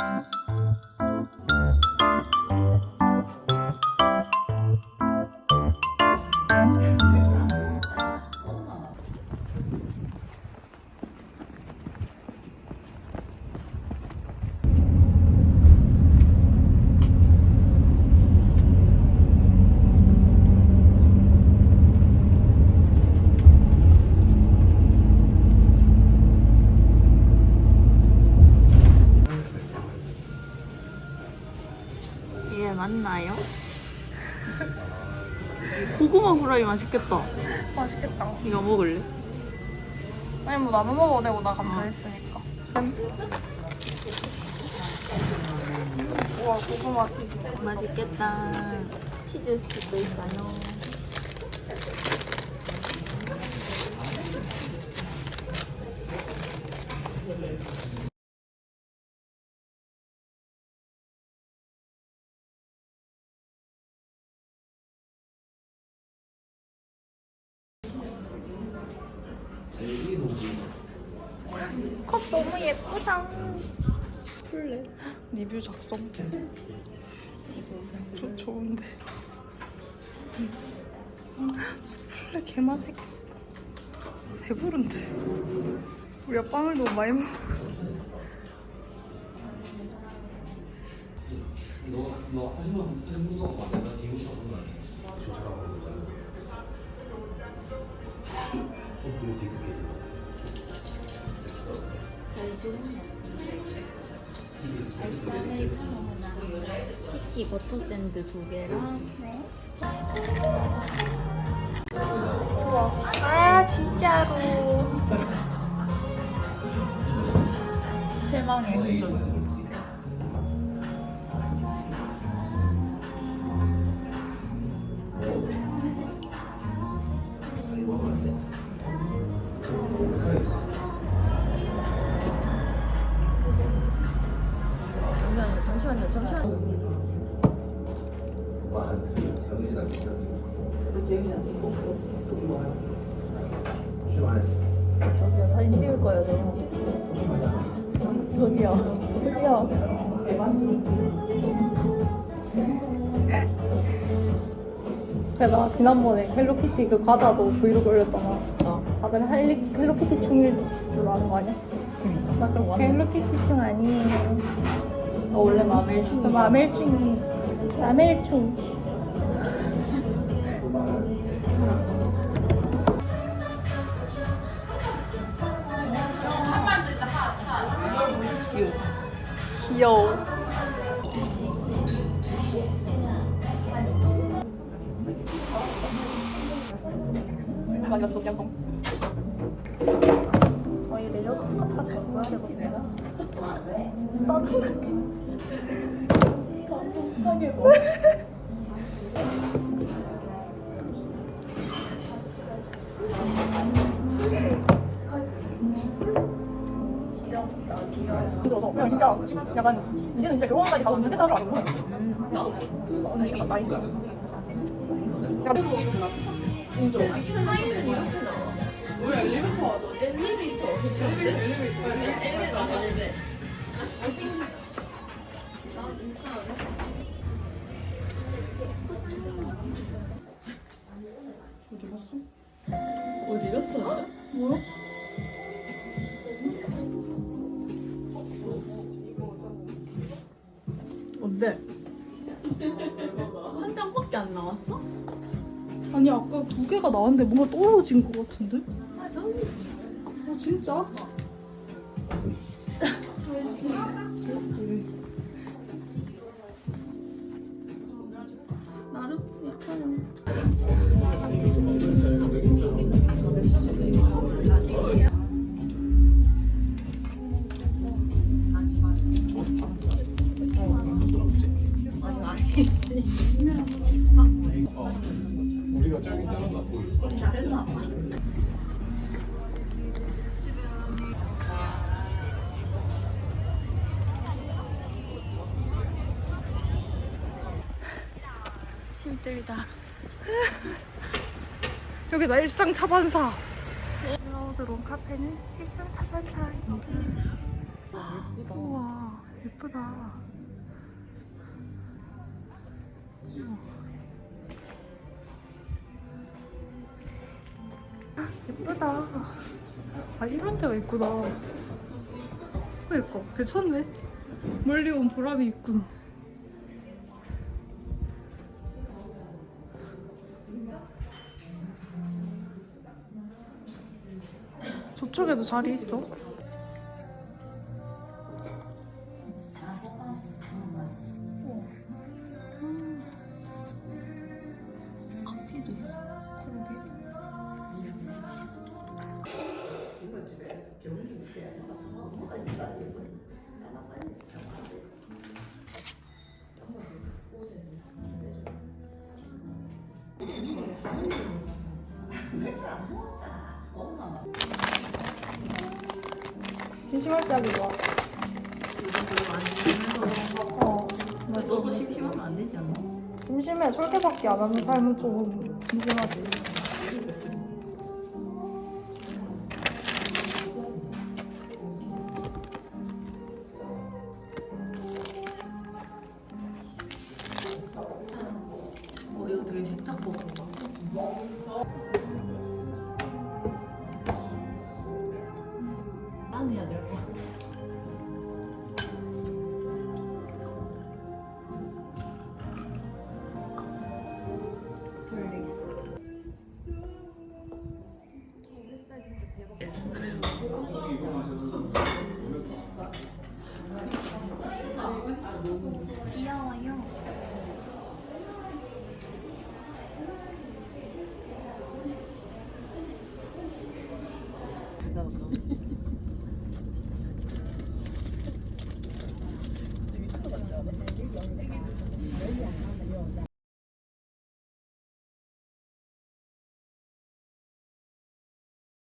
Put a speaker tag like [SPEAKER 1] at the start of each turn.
[SPEAKER 1] 이 게 맞나요? 고구마 후라이 맛있겠다.
[SPEAKER 2] 맛있겠다.
[SPEAKER 1] 이거 먹을래?
[SPEAKER 2] 아니 뭐 나도 먹어도 되고 나 감자 했으니까. 우와 고구마 튀김.
[SPEAKER 1] 맛있겠다. 치즈 스틱도 있어요.
[SPEAKER 2] 컵 너무 예쁘다. 플레 리뷰 작성. 저 좋은데. 플레 개 맛있겠다. 배부른데. 우리가 빵을 너무 많이 먹어.
[SPEAKER 1] 아이스 키티 버터 샌드 두 개랑
[SPEAKER 2] 우와. 아 진짜로.
[SPEAKER 1] 대망의 흔적. 잠시만요, 잠시만요. 저기요, 사진 찍을 거예요, 저. 저기요, 저기요.
[SPEAKER 3] 내가 지난번에 헬로키티 그 과자도 브이로그 올렸잖아.
[SPEAKER 1] 어.
[SPEAKER 3] 다들 헬리, 헬로키티 충일 줄 아는 거 아니야?
[SPEAKER 1] 나 그럼
[SPEAKER 3] 헬로키티 충 아니에요.
[SPEAKER 1] 어, 원래 춤
[SPEAKER 3] 마멜충이. 마멜충.
[SPEAKER 2] 귀여워. 저희 레이어드 스커트가 잘 보여야 되거든요. 진짜 뭐. 그래서 그냥 진짜 약간 이제는 진짜 결혼까지 가고 있는 데다를 알고 오늘 이게 많이 약간
[SPEAKER 1] 어디 갔어? 뭐야? 어때? 한 장밖에 안 나왔어?
[SPEAKER 3] 아니, 아까 두 개가 나왔는데 뭔가 떨어진 것 같은데?
[SPEAKER 1] 아 저기
[SPEAKER 3] 아, 진짜?
[SPEAKER 1] 힘들다.
[SPEAKER 2] 여기다 일상 차반사. 들어온 카페는 일상 차반사입니다 우와 예쁘다. 예쁘 예쁘다. 아 이런 데가 있구나. 그러니까 괜찮네. 멀리 온 보람이 있군. 저쪽에도 자리 있어. 70월짜리가. 어.
[SPEAKER 1] 너도 심심하면 안 되지 않아?
[SPEAKER 2] 심심해. 철개밖에 안 하는 삶은 조금 심심하지.